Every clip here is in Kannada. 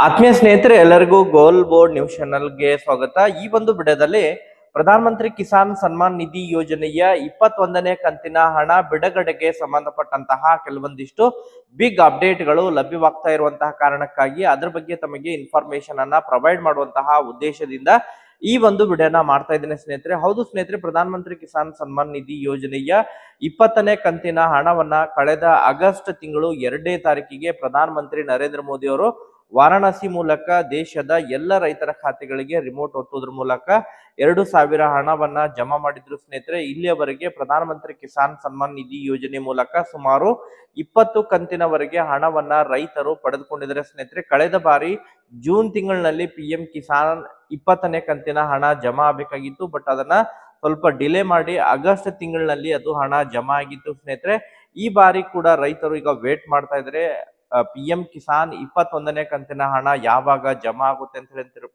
ಆತ್ಮೀಯ ಸ್ನೇಹಿತರೆ, ಎಲ್ಲರಿಗೂ ಗೋಲ್ ಬೋರ್ಡ್ ನ್ಯೂಸ್ ಚಾನಲ್ಗೆ ಸ್ವಾಗತ. ಈ ಒಂದು ವಿಡಿಯೋದಲ್ಲಿ ಪ್ರಧಾನಮಂತ್ರಿ ಕಿಸಾನ್ ಸನ್ಮಾನ್ ನಿಧಿ ಯೋಜನೆಯ ಇಪ್ಪತ್ತೊಂದನೇ ಕಂತಿನ ಹಣ ಬಿಡುಗಡೆಗೆ ಸಂಬಂಧಪಟ್ಟಂತಹ ಕೆಲವೊಂದಿಷ್ಟು ಬಿಗ್ ಅಪ್ಡೇಟ್ಗಳು ಲಭ್ಯವಾಗ್ತಾ ಇರುವಂತಹ ಕಾರಣಕ್ಕಾಗಿ ಅದ್ರ ಬಗ್ಗೆ ತಮಗೆ ಇನ್ಫಾರ್ಮೇಶನ್ ಅನ್ನ ಪ್ರೊವೈಡ್ ಮಾಡುವಂತಹ ಉದ್ದೇಶದಿಂದ ಈ ಒಂದು ವಿಡಿಯೋನ ಮಾಡ್ತಾ ಇದ್ದೇನೆ ಸ್ನೇಹಿತರೆ. ಹೌದು ಸ್ನೇಹಿತರೆ, ಪ್ರಧಾನಮಂತ್ರಿ ಕಿಸಾನ್ ಸನ್ಮಾನ್ ನಿಧಿ ಯೋಜನೆಯ ಇಪ್ಪತ್ತನೇ ಕಂತಿನ ಹಣವನ್ನ ಕಳೆದ ಆಗಸ್ಟ್ ತಿಂಗಳು ಎರಡನೇ ತಾರೀಕಿಗೆ ಪ್ರಧಾನಮಂತ್ರಿ ನರೇಂದ್ರ ಮೋದಿ ಅವರು ವಾರಾಣಸಿ ಮೂಲಕ ದೇಶದ ಎಲ್ಲ ರೈತರ ಖಾತೆಗಳಿಗೆ ರಿಮೋಟ್ ಒತ್ತುವುದ್ರ ಮೂಲಕ ಎರಡು ಸಾವಿರ ಹಣವನ್ನ ಜಮಾ ಮಾಡಿದ್ರು ಸ್ನೇಹಿತರೆ. ಇಲ್ಲಿಯವರೆಗೆ ಪ್ರಧಾನಮಂತ್ರಿ ಕಿಸಾನ್ ಸನ್ಮಾನ್ ನಿಧಿ ಯೋಜನೆ ಮೂಲಕ ಸುಮಾರು ಇಪ್ಪತ್ತು ಕಂತಿನವರೆಗೆ ಹಣವನ್ನ ರೈತರು ಪಡೆದುಕೊಂಡಿದ್ದಾರೆ ಸ್ನೇಹಿತರೆ. ಕಳೆದ ಬಾರಿ ಜೂನ್ ತಿಂಗಳಿನಲ್ಲಿ ಪಿ ಕಿಸಾನ್ ಇಪ್ಪತ್ತನೇ ಕಂತಿನ ಹಣ ಜಮಾ ಆಗಬೇಕಾಗಿತ್ತು. ಬಟ್ ಅದನ್ನ ಸ್ವಲ್ಪ ಡಿಲೇ ಮಾಡಿ ಆಗಸ್ಟ್ ತಿಂಗಳಿನಲ್ಲಿ ಅದು ಹಣ ಜಮಾ ಆಗಿತ್ತು ಸ್ನೇಹಿತರೆ. ಈ ಬಾರಿ ಕೂಡ ರೈತರು ಈಗ ವೇಟ್ ಮಾಡ್ತಾ ಇದ್ದಾರೆ. ಪಿ ಎಂ ಕಿಸಾನ್ ಇಪ್ಪತ್ತೊಂದನೇ ಕಂತಿನ ಹಣ ಯಾವಾಗ ಜಮಾ ಆಗುತ್ತೆ ಅಂತ ಹೇಳ್ತಿರು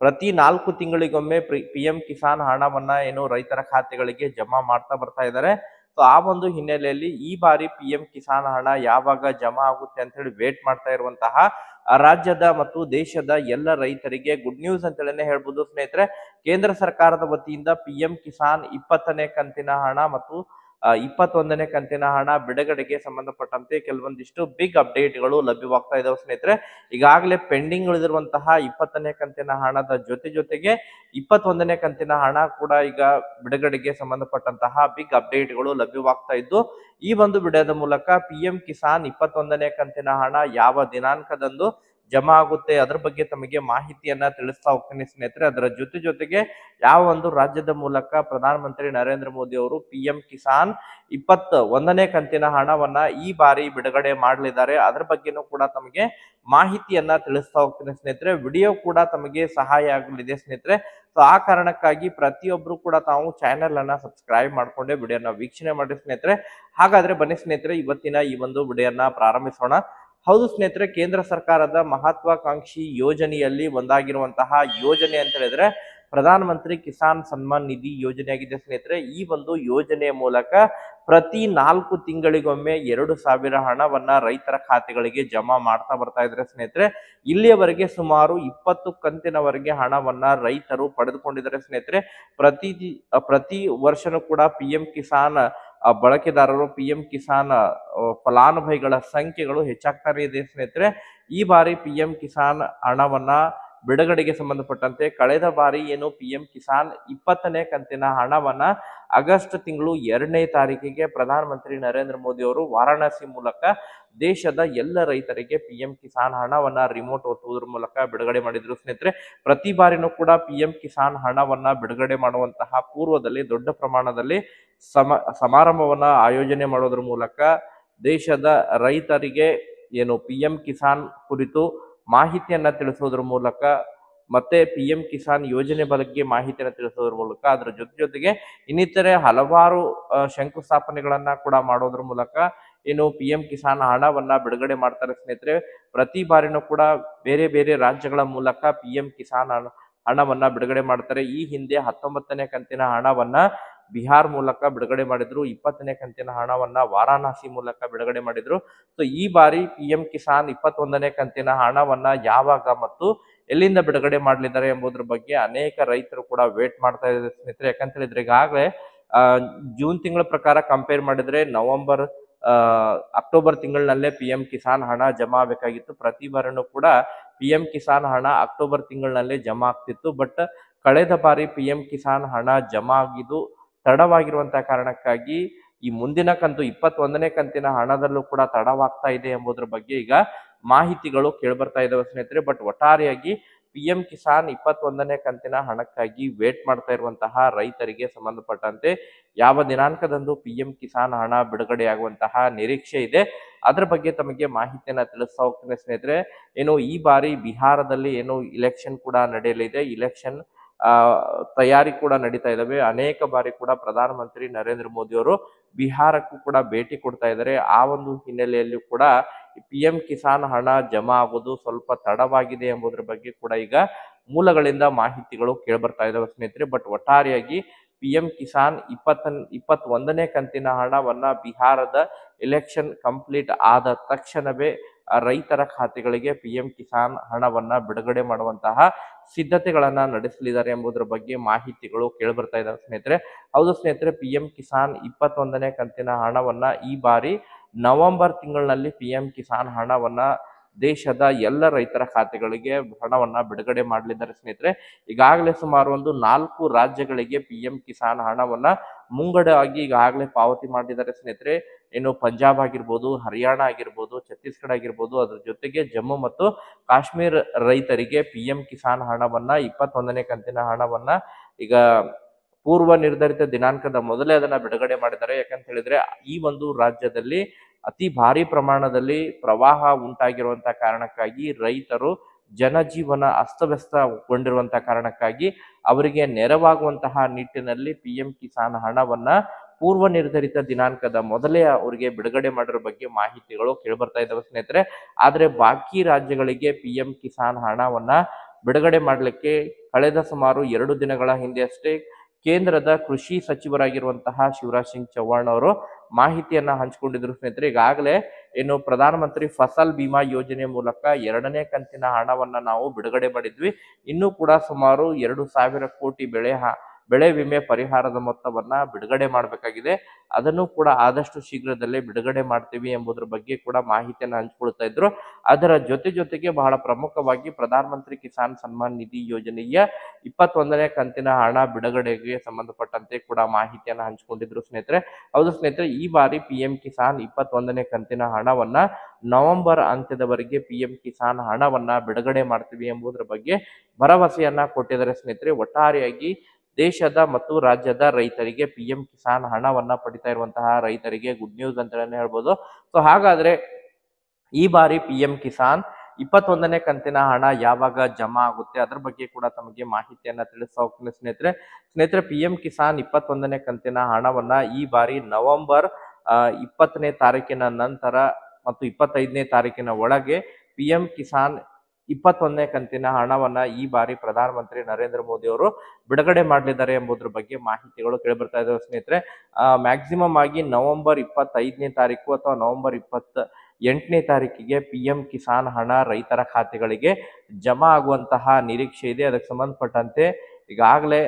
ಪ್ರತಿ ನಾಲ್ಕು ತಿಂಗಳಿಗೊಮ್ಮೆ ಪಿ ಎಂ ಕಿಸಾನ್ ಹಣವನ್ನ ಏನು ರೈತರ ಖಾತೆಗಳಿಗೆ ಜಮಾ ಮಾಡ್ತಾ ಬರ್ತಾ ಇದ್ದಾರೆ. ಸೊ ಆ ಒಂದು ಹಿನ್ನೆಲೆಯಲ್ಲಿ ಈ ಬಾರಿ ಪಿ ಎಂ ಕಿಸಾನ್ ಹಣ ಯಾವಾಗ ಜಮಾ ಆಗುತ್ತೆ ಅಂತ ಹೇಳಿ ವೇಟ್ ಮಾಡ್ತಾ ಇರುವಂತಹ ರಾಜ್ಯದ ಮತ್ತು ದೇಶದ ಎಲ್ಲ ರೈತರಿಗೆ ಗುಡ್ ನ್ಯೂಸ್ ಅಂತ ಹೇಳಿನೇ ಹೇಳ್ಬೋದು ಸ್ನೇಹಿತರೆ. ಕೇಂದ್ರ ಸರ್ಕಾರದ ವತಿಯಿಂದ ಪಿ ಎಂ ಕಿಸಾನ್ ಇಪ್ಪತ್ತನೇ ಕಂತಿನ ಹಣ ಮತ್ತು ಇಪ್ಪತ್ತೊಂದನೇ ಕಂತಿನ ಹಣ ಬಿಡುಗಡೆಗೆ ಸಂಬಂಧಪಟ್ಟಂತೆ ಕೆಲವೊಂದಿಷ್ಟು ಬಿಗ್ ಅಪ್ಡೇಟ್ಗಳು ಲಭ್ಯವಾಗ್ತಾ ಇದಾವೆ ಸ್ನೇಹಿತರೆ. ಈಗಾಗಲೇ ಪೆಂಡಿಂಗ್ ಉಳಿದಿರುವಂತಹ ಇಪ್ಪತ್ತನೇ ಕಂತಿನ ಹಣದ ಜೊತೆ ಜೊತೆಗೆ ಇಪ್ಪತ್ತೊಂದನೇ ಕಂತಿನ ಹಣ ಕೂಡ ಈಗ ಬಿಡುಗಡೆಗೆ ಸಂಬಂಧಪಟ್ಟಂತಹ ಬಿಗ್ ಅಪ್ಡೇಟ್ಗಳು ಲಭ್ಯವಾಗ್ತಾ ಇದ್ದು, ಈ ಒಂದು ವಿಡಿಯೋದ ಮೂಲಕ ಪಿ ಕಿಸಾನ್ ಇಪ್ಪತ್ತೊಂದನೇ ಕಂತಿನ ಹಣ ಯಾವ ದಿನಾಂಕದಂದು ಜಮಾ ಆಗುತ್ತೆ, ಅದ್ರ ಬಗ್ಗೆ ತಮಗೆ ಮಾಹಿತಿಯನ್ನ ತಿಳಿಸ್ತಾ ಹೋಗ್ತೇನೆ ಸ್ನೇಹಿತರೆ. ಅದರ ಜೊತೆ ಜೊತೆಗೆ ಯಾವ ಒಂದು ರಾಜ್ಯದ ಮೂಲಕ ಪ್ರಧಾನಮಂತ್ರಿ ನರೇಂದ್ರ ಮೋದಿ ಅವರು ಪಿ ಎಂ ಕಿಸಾನ್ ಇಪ್ಪತ್ತ ಒಂದನೇ ಕಂತಿನ ಹಣವನ್ನ ಈ ಬಾರಿ ಬಿಡುಗಡೆ ಮಾಡಲಿದ್ದಾರೆ. ಅದ್ರ ಬಗ್ಗೆನೂ ಕೂಡ ತಮಗೆ ಮಾಹಿತಿಯನ್ನ ತಿಳಿಸ್ತಾ ಹೋಗ್ತೇನೆ ಸ್ನೇಹಿತರೆ. ವಿಡಿಯೋ ಕೂಡ ತಮಗೆ ಸಹಾಯ ಆಗಲಿದೆ ಸ್ನೇಹಿತರೆ. ಸೊ ಆ ಕಾರಣಕ್ಕಾಗಿ ಪ್ರತಿಯೊಬ್ರು ಕೂಡ ತಾವು ಚಾನೆಲ್ ಅನ್ನ ಸಬ್ಸ್ಕ್ರೈಬ್ ಮಾಡ್ಕೊಂಡೆ ವಿಡಿಯೋನ ವೀಕ್ಷಣೆ ಮಾಡಿ ಸ್ನೇಹಿತರೆ. ಹಾಗಾದ್ರೆ ಬನ್ನಿ ಸ್ನೇಹಿತರೆ, ಇವತ್ತಿನ ಈ ಒಂದು ವಿಡಿಯೋನ ಪ್ರಾರಂಭಿಸೋಣ. ಹೌದು ಸ್ನೇಹಿತರೆ, ಕೇಂದ್ರ ಸರ್ಕಾರದ ಮಹತ್ವಾಕಾಂಕ್ಷಿ ಯೋಜನೆಯಲ್ಲಿ ಒಂದಾಗಿರುವಂತಹ ಯೋಜನೆ ಅಂತ ಹೇಳಿದ್ರೆ ಪ್ರಧಾನ ಮಂತ್ರಿ ಕಿಸಾನ್ ಸನ್ಮಾನ್ ನಿಧಿ ಯೋಜನೆಯಾಗಿದೆ ಸ್ನೇಹಿತರೆ. ಈ ಒಂದು ಯೋಜನೆಯ ಮೂಲಕ ಪ್ರತಿ ನಾಲ್ಕು ತಿಂಗಳಿಗೊಮ್ಮೆ ಎರಡು ಸಾವಿರ ಹಣವನ್ನ ರೈತರ ಖಾತೆಗಳಿಗೆ ಜಮಾ ಮಾಡ್ತಾ ಬರ್ತಾ ಇದ್ರೆ ಸ್ನೇಹಿತರೆ, ಇಲ್ಲಿಯವರೆಗೆ ಸುಮಾರು ಇಪ್ಪತ್ತು ಕಂತಿನವರೆಗೆ ಹಣವನ್ನ ರೈತರು ಪಡೆದುಕೊಂಡಿದ್ದಾರೆ ಸ್ನೇಹಿತರೆ. ಪ್ರತಿ ಪ್ರತಿ ವರ್ಷನೂ ಕೂಡ ಪಿ ಕಿಸಾನ್ ಬಳಕೆದಾರರು ಪಿ ಎಂ ಕಿಸಾನ್ ಫಲಾನುಭವಿಗಳ ಸಂಖ್ಯೆಗಳು ಹೆಚ್ಚಾಗ್ತಾನೆ ಇದೆ ಸ್ನೇಹಿತರೆ. ಈ ಬಾರಿ ಪಿ ಎಂ ಕಿಸಾನ್ ಹಣವನ್ನ ಬಿಡುಗಡೆಗೆ ಸಂಬಂಧಪಟ್ಟಂತೆ ಕಳೆದ ಬಾರಿ ಏನು ಪಿ ಎಂ ಕಿಸಾನ್ ಇಪ್ಪತ್ತನೇ ಕಂತಿನ ಹಣವನ್ನ ಆಗಸ್ಟ್ ತಿಂಗಳು ಎರಡನೇ ತಾರೀಕಿಗೆ ಪ್ರಧಾನಮಂತ್ರಿ ನರೇಂದ್ರ ಮೋದಿ ಅವರು ವಾರಾಣಸಿ ಮೂಲಕ ದೇಶದ ಎಲ್ಲ ರೈತರಿಗೆ ಪಿ ಎಂ ಕಿಸಾನ್ ಹಣವನ್ನ ರಿಮೋಟ್ ಒತ್ತುವುದರ ಮೂಲಕ ಬಿಡುಗಡೆ ಮಾಡಿದ್ರು. ಸ್ನೇಹಿತರೆ, ಪ್ರತಿ ಬಾರಿನೂ ಕೂಡ ಪಿ ಎಂ ಕಿಸಾನ್ ಹಣವನ್ನ ಬಿಡುಗಡೆ ಮಾಡುವಂತಹ ಪೂರ್ವದಲ್ಲಿ, ದೊಡ್ಡ ಪ್ರಮಾಣದಲ್ಲಿ ಸಮ, ಸಮಾರಂಭವನ್ನ ಆಯೋಜನೆ ಮಾಡೋದ್ರ ಮೂಲಕ ದೇಶದ ರೈತರಿಗೆ ಏನು ಪಿ ಎಂ ಕಿಸಾನ್ ಕುರಿತು ಮಾಹಿತಿಯನ್ನ ತಿಳಿಸೋದ್ರ ಮೂಲಕ ಮತ್ತೆ ಪಿ ಎಂ ಕಿಸಾನ್ ಯೋಜನೆ ಬಗ್ಗೆ ಮಾಹಿತಿಯನ್ನು ತಿಳಿಸೋದ್ರ ಮೂಲಕ ಅದರ ಜೊತೆ ಜೊತೆಗೆ ಇನ್ನಿತರೆ ಹಲವಾರು ಶಂಕುಸ್ಥಾಪನೆಗಳನ್ನ ಕೂಡ ಮಾಡೋದ್ರ ಮೂಲಕ ಏನು ಪಿ ಎಂ ಕಿಸಾನ್ ಹಣವನ್ನ ಬಿಡುಗಡೆ ಮಾಡ್ತಾರೆ ಸ್ನೇಹಿತರೆ. ಪ್ರತಿ ಬಾರಿನೂ ಕೂಡ ಬೇರೆ ಬೇರೆ ರಾಜ್ಯಗಳ ಮೂಲಕ ಪಿ ಎಂ ಕಿಸಾನ್ ಹಣ, ಹಣವನ್ನ ಬಿಡುಗಡೆ ಮಾಡ್ತಾರೆ. ಈ ಹಿಂದೆ ಹತ್ತೊಂಬತ್ತನೇ ಕಂತಿನ ಹಣವನ್ನ ಬಿಹಾರ್ ಮೂಲಕ ಬಿಡುಗಡೆ ಮಾಡಿದ್ರು. ಇಪ್ಪತ್ತನೇ ಕಂತಿನ ಹಣವನ್ನ ವಾರಾಣಸಿ ಮೂಲಕ ಬಿಡುಗಡೆ ಮಾಡಿದ್ರು. ಸೊ ಈ ಬಾರಿ ಪಿ ಎಂ ಕಿಸಾನ್ ಇಪ್ಪತ್ತೊಂದನೇ ಕಂತಿನ ಹಣವನ್ನ ಯಾವಾಗ ಮತ್ತು ಎಲ್ಲಿಂದ ಬಿಡುಗಡೆ ಮಾಡಲಿದ್ದಾರೆ ಎಂಬುದ್ರ ಬಗ್ಗೆ ಅನೇಕ ರೈತರು ಕೂಡ ವೇಟ್ ಮಾಡ್ತಾ ಇದ್ದಾರೆ ಸ್ನೇಹಿತರೆ. ಯಾಕಂತ ಹೇಳಿದ್ರೆ ಈಗಾಗಲೇ ಜೂನ್ ತಿಂಗಳ ಪ್ರಕಾರ ಕಂಪೇರ್ ಮಾಡಿದ್ರೆ ನವೆಂಬರ್ ಅಕ್ಟೋಬರ್ ತಿಂಗಳಿನಲ್ಲೇ ಪಿ ಎಂ ಕಿಸಾನ್ ಹಣ ಜಮಾ ಆಗಬೇಕಾಗಿತ್ತು. ಪ್ರತಿ ಬಾರಿನೂ ಕೂಡ ಪಿ ಎಂ ಕಿಸಾನ್ ಹಣ ಅಕ್ಟೋಬರ್ ತಿಂಗಳಿನಲ್ಲೇ ಜಮಾ ಆಗ್ತಿತ್ತು. ಬಟ್ ಕಳೆದ ಬಾರಿ ಪಿ ಎಂ ಕಿಸಾನ್ ಹಣ ಜಮಾ ಆಗಿದ್ದು ತಡವಾಗಿರುವಂತಹ ಕಾರಣಕ್ಕಾಗಿ ಈ ಮುಂದಿನ ಕಂತು ಇಪ್ಪತ್ತೊಂದನೇ ಕಂತಿನ ಹಣದಲ್ಲೂ ಕೂಡ ತಡವಾಗ್ತಾ ಇದೆ ಎಂಬುದ್ರ ಬಗ್ಗೆ ಈಗ ಮಾಹಿತಿಗಳು ಕೇಳ್ಬರ್ತಾ ಇದಾವೆ ಸ್ನೇಹಿತರೆ. ಬಟ್ ಒಟ್ಟಾರೆಯಾಗಿ ಪಿ ಎಂ ಕಿಸಾನ್ ಇಪ್ಪತ್ತೊಂದನೇ ಕಂತಿನ ಹಣಕ್ಕಾಗಿ ವೇಟ್ ಮಾಡ್ತಾ ಇರುವಂತಹ ರೈತರಿಗೆ ಸಂಬಂಧಪಟ್ಟಂತೆ ಯಾವ ದಿನಾಂಕದಂದು ಪಿ ಎಂ ಕಿಸಾನ್ ಹಣ ಬಿಡುಗಡೆಯಾಗುವಂತಹ ನಿರೀಕ್ಷೆ ಇದೆ, ಅದರ ಬಗ್ಗೆ ತಮಗೆ ಮಾಹಿತಿಯನ್ನ ತಿಳಿಸ್ತಾ ಹೋಗ್ತೇನೆ ಸ್ನೇಹಿತರೆ. ಏನು ಈ ಬಾರಿ ಬಿಹಾರದಲ್ಲಿ ಏನು ಇಲೆಕ್ಷನ್ ಕೂಡ ನಡೆಯಲಿದೆ. ಇಲೆಕ್ಷನ್ ತಯಾರಿ ಕೂಡ ನಡೀತಾ ಇದ್ದಾವೆ ಅನೇಕ ಬಾರಿ ಕೂಡ ಪ್ರಧಾನಮಂತ್ರಿ ನರೇಂದ್ರ ಮೋದಿ ಅವರು ಬಿಹಾರಕ್ಕೂ ಕೂಡ ಭೇಟಿ ಕೊಡ್ತಾ ಇದ್ದಾರೆ ಆ ಒಂದು ಹಿನ್ನೆಲೆಯಲ್ಲಿ ಕೂಡ ಪಿ ಎಂ ಕಿಸಾನ್ ಹಣ ಜಮಾ ಆಗೋದು ಸ್ವಲ್ಪ ತಡವಾಗಿದೆ ಎಂಬುದರ ಬಗ್ಗೆ ಕೂಡ ಈಗ ಮೂಲಗಳಿಂದ ಮಾಹಿತಿಗಳು ಕೇಳ್ಬರ್ತಾ ಇದಾವೆ ಸ್ನೇಹಿತರೆ. ಬಟ್ ಒಟ್ಟಾರೆಯಾಗಿ ಪಿ ಎಂ ಕಿಸಾನ್ ಇಪ್ಪತ್ತ, ಇಪ್ಪತ್ತೊಂದನೇ ಕಂತಿನ ಹಣವನ್ನ ಬಿಹಾರದ ಎಲೆಕ್ಷನ್ ಕಂಪ್ಲೀಟ್ ಆದ ತಕ್ಷಣವೇ ರೈತರ ಖಾತೆಗಳಿಗೆ ಪಿ ಎಂ ಕಿಸಾನ್ ಹಣವನ್ನ ಬಿಡುಗಡೆ ಮಾಡುವಂತಹ ಸಿದ್ಧತೆಗಳನ್ನ ನಡೆಸಲಿದ್ದಾರೆ ಎಂಬುದರ ಬಗ್ಗೆ ಮಾಹಿತಿಗಳು ಕೇಳಿಬರ್ತಾ ಇದ್ದಾವೆ ಸ್ನೇಹಿತರೆ. ಹೌದು ಸ್ನೇಹಿತರೆ ಪಿ ಎಂ ಕಿಸಾನ್ ಇಪ್ಪತ್ತೊಂದನೇ ಕಂತಿನ ಹಣವನ್ನ ಈ ಬಾರಿ ನವೆಂಬರ್ ತಿಂಗಳಿನಲ್ಲಿ ಪಿ ಎಂ ಕಿಸಾನ್ ಹಣವನ್ನ ದೇಶದ ಎಲ್ಲ ರೈತರ ಖಾತೆಗಳಿಗೆ ಹಣವನ್ನ ಬಿಡುಗಡೆ ಮಾಡಲಿದ್ದಾರೆ ಸ್ನೇಹಿತರೆ. ಈಗಾಗಲೇ ಸುಮಾರು ಒಂದು ನಾಲ್ಕು ರಾಜ್ಯಗಳಿಗೆ ಪಿ ಎಂ ಕಿಸಾನ್ ಹಣವನ್ನ ಮುಂಗಡವಾಗಿ ಈಗಾಗಲೇ ಪಾವತಿ ಮಾಡಿದ್ದಾರೆ ಸ್ನೇಹಿತರೆ. ಇನ್ನು ಪಂಜಾಬ್ ಆಗಿರ್ಬೋದು, ಹರಿಯಾಣ ಆಗಿರ್ಬೋದು, ಛತ್ತೀಸ್ಗಢ ಆಗಿರ್ಬೋದು, ಅದ್ರ ಜೊತೆಗೆ ಜಮ್ಮು ಮತ್ತು ಕಾಶ್ಮೀರ ರೈತರಿಗೆ ಪಿ ಎಂ ಕಿಸಾನ್ ಹಣವನ್ನ, ಇಪ್ಪತ್ತೊಂದನೇ ಕಂತಿನ ಹಣವನ್ನ ಈಗ ಪೂರ್ವ ನಿರ್ಧರಿತ ದಿನಾಂಕದ ಮೊದಲೇ ಅದನ್ನ ಬಿಡುಗಡೆ ಮಾಡಿದ್ದಾರೆ. ಯಾಕಂತ ಹೇಳಿದ್ರೆ ಈ ಒಂದು ರಾಜ್ಯದಲ್ಲಿ ಅತಿ ಭಾರಿ ಪ್ರಮಾಣದಲ್ಲಿ ಪ್ರವಾಹ ಉಂಟಾಗಿರುವಂತ ಕಾರಣಕ್ಕಾಗಿ ರೈತರು ಜನಜೀವನ ಅಸ್ತವ್ಯಸ್ತಗೊಂಡಿರುವಂತಹ ಕಾರಣಕ್ಕಾಗಿ ಅವರಿಗೆ ನೆರವಾಗುವಂತಹ ನಿಟ್ಟಿನಲ್ಲಿ ಪಿ ಎಂ ಕಿಸಾನ್ ಹಣವನ್ನ ಪೂರ್ವ ನಿರ್ಧರಿತ ದಿನಾಂಕದ ಮೊದಲೇ ಅವರಿಗೆ ಬಿಡುಗಡೆ ಮಾಡಿರೋ ಬಗ್ಗೆ ಮಾಹಿತಿಗಳು ಕೇಳಿಬರ್ತಾ ಇದ್ದಾವೆ ಸ್ನೇಹಿತರೆ. ಆದರೆ ಬಾಕಿ ರಾಜ್ಯಗಳಿಗೆ ಪಿ ಎಂ ಕಿಸಾನ್ ಹಣವನ್ನ ಬಿಡುಗಡೆ ಮಾಡಲಿಕ್ಕೆ ಕಳೆದ ಸುಮಾರು ಎರಡು ದಿನಗಳ ಹಿಂದೆ ಅಷ್ಟೇ ಕೇಂದ್ರದ ಕೃಷಿ ಸಚಿವರಾಗಿರುವಂತಹ ಶಿವರಾಜ್ ಸಿಂಗ್ ಚೌಹಾಣ್ ಅವರು ಮಾಹಿತಿಯನ್ನ ಹಂಚಿಕೊಂಡಿದ್ರು ಸ್ನೇಹಿತರೆ, ಈಗಾಗಲೇ ಏನು ಪ್ರಧಾನಮಂತ್ರಿ ಫಸಲ್ ಬಿಮಾ ಯೋಜನೆ ಮೂಲಕ ಎರಡನೇ ಕಂತಿನ ಹಣವನ್ನ ನಾವು ಬಿಡುಗಡೆ ಮಾಡಿದ್ವಿ. ಇನ್ನೂ ಕೂಡ ಸುಮಾರು ಎರಡು ಸಾವಿರ ಕೋಟಿ ಬೆಳೆ ಬೆಳೆ ವಿಮೆ ಪರಿಹಾರದ ಮೊತ್ತವನ್ನ ಬಿಡುಗಡೆ ಮಾಡಬೇಕಾಗಿದೆ. ಅದನ್ನು ಕೂಡ ಆದಷ್ಟು ಶೀಘ್ರದಲ್ಲೇ ಬಿಡುಗಡೆ ಮಾಡ್ತೀವಿ ಎಂಬುದರ ಬಗ್ಗೆ ಕೂಡ ಮಾಹಿತಿಯನ್ನು ಹಂಚಿಕೊಳ್ತಾ ಇದ್ರು. ಅದರ ಜೊತೆ ಜೊತೆಗೆ ಬಹಳ ಪ್ರಮುಖವಾಗಿ ಪ್ರಧಾನಮಂತ್ರಿ ಕಿಸಾನ್ ಸನ್ಮಾನ್ ನಿಧಿ ಯೋಜನೆಯ ಇಪ್ಪತ್ತೊಂದನೇ ಕಂತಿನ ಹಣ ಬಿಡುಗಡೆಗೆ ಸಂಬಂಧಪಟ್ಟಂತೆ ಕೂಡ ಮಾಹಿತಿಯನ್ನು ಹಂಚಿಕೊಂಡಿದ್ರು ಸ್ನೇಹಿತರೆ. ಹೌದು ಸ್ನೇಹಿತರೆ, ಈ ಬಾರಿ ಪಿ ಕಿಸಾನ್ ಇಪ್ಪತ್ತೊಂದನೇ ಕಂತಿನ ಹಣವನ್ನ ನವೆಂಬರ್ ಅಂತ್ಯದವರೆಗೆ ಪಿ ಎಂ ಕಿಸಾನ್ ಹಣವನ್ನ ಬಿಡುಗಡೆ ಮಾಡ್ತೀವಿ ಎಂಬುದರ ಬಗ್ಗೆ ಭರವಸೆಯನ್ನ ಕೊಟ್ಟಿದ್ದಾರೆ ಸ್ನೇಹಿತರೆ. ಒಟ್ಟಾರೆಯಾಗಿ ದೇಶದ ಮತ್ತು ರಾಜ್ಯದ ರೈತರಿಗೆ ಪಿ ಎಂ ಕಿಸಾನ್ ಹಣವನ್ನ ಪಡಿತಾ ಇರುವಂತಹ ರೈತರಿಗೆ ಗುಡ್ ನ್ಯೂಸ್ ಅಂತಾನೆ ಹೇಳ್ಬೋದು. ಸೊ ಹಾಗಾದ್ರೆ ಈ ಬಾರಿ ಪಿ ಎಂ ಕಿಸಾನ್ ಇಪ್ಪತ್ತೊಂದನೇ ಕಂತಿನ ಹಣ ಯಾವಾಗ ಜಮಾ ಆಗುತ್ತೆ? ಅದ್ರ ಬಗ್ಗೆ ಕೂಡ ತಮಗೆ ಮಾಹಿತಿಯನ್ನ ಹೋಗ್ತೀನಿ ಸ್ನೇಹಿತರೆ ಸ್ನೇಹಿತರೆ ಪಿ ಎಂ ಕಿಸಾನ್ ಇಪ್ಪತ್ತೊಂದನೇ ಕಂತಿನ ಹಣವನ್ನ ಈ ಬಾರಿ ನವೆಂಬರ್ ಇಪ್ಪತ್ತನೇ ತಾರೀಕಿನ ನಂತರ ಮತ್ತು ಇಪ್ಪತ್ತೈದನೇ ತಾರೀಕಿನ ಒಳಗೆ ಪಿ ಎಂ ಕಿಸಾನ್ ಇಪ್ಪತ್ತೊಂದನೇ ಕಂತಿನ ಹಣವನ್ನ ಈ ಬಾರಿ ಪ್ರಧಾನಮಂತ್ರಿ ನರೇಂದ್ರ ಮೋದಿ ಅವರು ಬಿಡುಗಡೆ ಮಾಡಲಿದ್ದಾರೆ ಎಂಬುದ್ರ ಬಗ್ಗೆ ಮಾಹಿತಿಗಳು ಕೇಳಿಬರ್ತಾ ಇದಾವೆ ಸ್ನೇಹಿತರೆ. ಮ್ಯಾಕ್ಸಿಮಮ್ ಆಗಿ ನವೆಂಬರ್ ಇಪ್ಪತ್ತೈದನೇ ತಾರೀಕು ಅಥವಾ ನವೆಂಬರ್ ಇಪ್ಪತ್ತ ಎಂಟನೇ ತಾರೀಕಿಗೆ ಪಿ ಎಂ ಕಿಸಾನ್ ಹಣ ರೈತರ ಖಾತೆಗಳಿಗೆ ಜಮಾ ಆಗುವಂತಹ ನಿರೀಕ್ಷೆ ಇದೆ. ಅದಕ್ಕೆ ಸಂಬಂಧಪಟ್ಟಂತೆ ಈಗಾಗಲೇ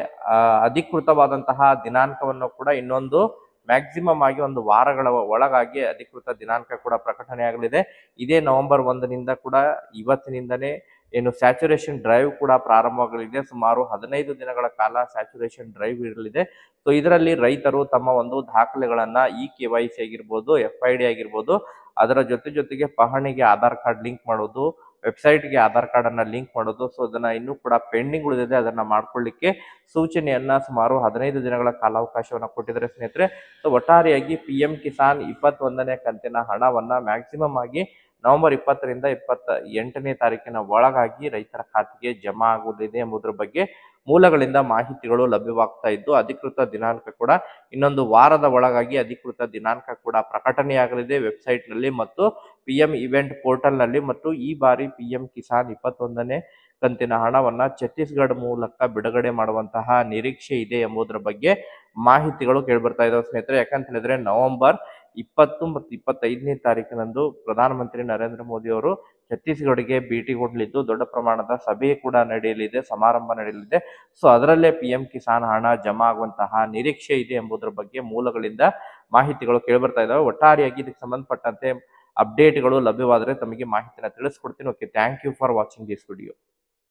ಅಧಿಕೃತವಾದಂತಹ ದಿನಾಂಕವನ್ನು ಕೂಡ ಇನ್ನೊಂದು ಮ್ಯಾಕ್ಸಿಮಮ್ ಆಗಿ ಒಂದು ವಾರಗಳ ಒಳಗಾಗಿ ಅಧಿಕೃತ ದಿನಾಂಕ ಕೂಡ ಪ್ರಕಟಣೆ ಆಗಲಿದೆ ಇದೇ ನವೆಂಬರ್ ಒಂದರಿಂದ ಕೂಡ ಇವತ್ತಿನಿಂದನೇ ಏನು ಸ್ಯಾಚುರೇಷನ್ ಡ್ರೈವ್ ಕೂಡ ಪ್ರಾರಂಭವಾಗಲಿದೆ. ಸುಮಾರು ಹದಿನೈದು ದಿನಗಳ ಕಾಲ ಸ್ಯಾಚುರೇಷನ್ ಡ್ರೈವ್ ಇರಲಿದೆ. ಸೊ ಇದರಲ್ಲಿ ರೈತರು ತಮ್ಮ ಒಂದು ದಾಖಲೆಗಳನ್ನ ಇ ಕೆ ವೈ ಸಿ ಆಗಿರ್ಬೋದು, ಎಫ್ ಐ ಡಿ ಆಗಿರ್ಬೋದು, ಅದರ ಜೊತೆ ಜೊತೆಗೆ ಪಹಣಿಗೆ ಆಧಾರ್ ಕಾರ್ಡ್ ಲಿಂಕ್ ಮಾಡೋದು ವೆಬ್ಸೈಟ್ಗೆ ಆಧಾರ್ ಕಾರ್ಡ್ ಅನ್ನ ಲಿಂಕ್ ಮಾಡೋದು, ಸೊ ಅದನ್ನ ಇನ್ನೂ ಕೂಡ ಪೆಂಡಿಂಗ್ ಉಳಿದಿದೆ, ಅದನ್ನ ಮಾಡ್ಕೊಳ್ಳಿಕ್ಕೆ ಸೂಚನೆಯನ್ನ ಸುಮಾರು ಹದಿನೈದು ದಿನಗಳ ಕಾಲಾವಕಾಶವನ್ನ ಕೊಟ್ಟಿದ್ದಾರೆ ಸ್ನೇಹಿತರೆ. ಸೊ ಒಟ್ಟಾರೆಯಾಗಿ ಪಿ ಎಂ ಕಿಸಾನ್ ಇಪ್ಪತ್ತೊಂದನೇ ಕಂತಿನ ಹಣವನ್ನ ಮ್ಯಾಕ್ಸಿಮಮ್ ಆಗಿ ನವೆಂಬರ್ ಇಪ್ಪತ್ತರಿಂದ ಇಪ್ಪತ್ತ ಎಂಟನೇ ತಾರೀಕಿನ ಒಳಗಾಗಿ ರೈತರ ಖಾತೆಗೆ ಜಮಾ ಆಗುವುದಿದೆ ಎಂಬುದರ ಬಗ್ಗೆ ಮೂಲಗಳಿಂದ ಮಾಹಿತಿಗಳು ಲಭ್ಯವಾಗ್ತಾ ಇದ್ದು, ಅಧಿಕೃತ ದಿನಾಂಕ ಕೂಡ ಇನ್ನೊಂದು ವಾರದ ಒಳಗಾಗಿ ಅಧಿಕೃತ ದಿನಾಂಕ ಕೂಡ ಪ್ರಕಟಣೆಯಾಗಲಿದೆ ವೆಬ್ಸೈಟ್ನಲ್ಲಿ ಮತ್ತು ಪಿ ಎಂ ಇವೆಂಟ್ ಪೋರ್ಟಲ್ನಲ್ಲಿ ಮತ್ತು ಈ ಬಾರಿ ಪಿ ಎಂ ಕಿಸಾನ್ ಇಪ್ಪತ್ತೊಂದನೇ ಕಂತಿನ ಹಣವನ್ನ ಛತ್ತೀಸ್ಗಢ ಮೂಲಕ ಬಿಡುಗಡೆ ಮಾಡುವಂತಹ ನಿರೀಕ್ಷೆ ಇದೆ ಎಂಬುದರ ಬಗ್ಗೆ ಮಾಹಿತಿಗಳು ಕೇಳಿಬರ್ತಾ ಇದಾವೆ ಸ್ನೇಹಿತರೆ. ಯಾಕಂತ ಹೇಳಿದ್ರೆ ನವೆಂಬರ್ ಇಪ್ಪತ್ತು ಮತ್ತು ಇಪ್ಪತ್ತೈದನೇ ತಾರೀಕಿನಂದು ಪ್ರಧಾನಮಂತ್ರಿ ನರೇಂದ್ರ ಮೋದಿ ಅವರು ಛತ್ತೀಸ್ಗಢಗೆ ಭೇಟಿ ಕೊಡಲಿದ್ದು ದೊಡ್ಡ ಪ್ರಮಾಣದ ಸಭೆ ಕೂಡ ನಡೆಯಲಿದೆ, ಸಮಾರಂಭ ನಡೆಯಲಿದೆ. ಸೊ, ಅದರಲ್ಲೇ ಪಿ ಕಿಸಾನ್ ಹಣ ಜಮಾ ಆಗುವಂತಹ ನಿರೀಕ್ಷೆ ಇದೆ ಎಂಬುದರ ಬಗ್ಗೆ ಮೂಲಗಳಿಂದ ಮಾಹಿತಿಗಳು ಕೇಳಿಬರ್ತಾ ಇದಾವೆ. ಒಟ್ಟಾರೆಯಾಗಿ ಇದಕ್ಕೆ ಸಂಬಂಧಪಟ್ಟಂತೆ ಅಪ್ಡೇಟ್ಗಳು ಲಭ್ಯವಾದರೆ ತಮಗೆ ಮಾಹಿತಿನ ತಿಳಿಸ್ಕೊಡ್ತೀನಿ. Okay thank you for watching this video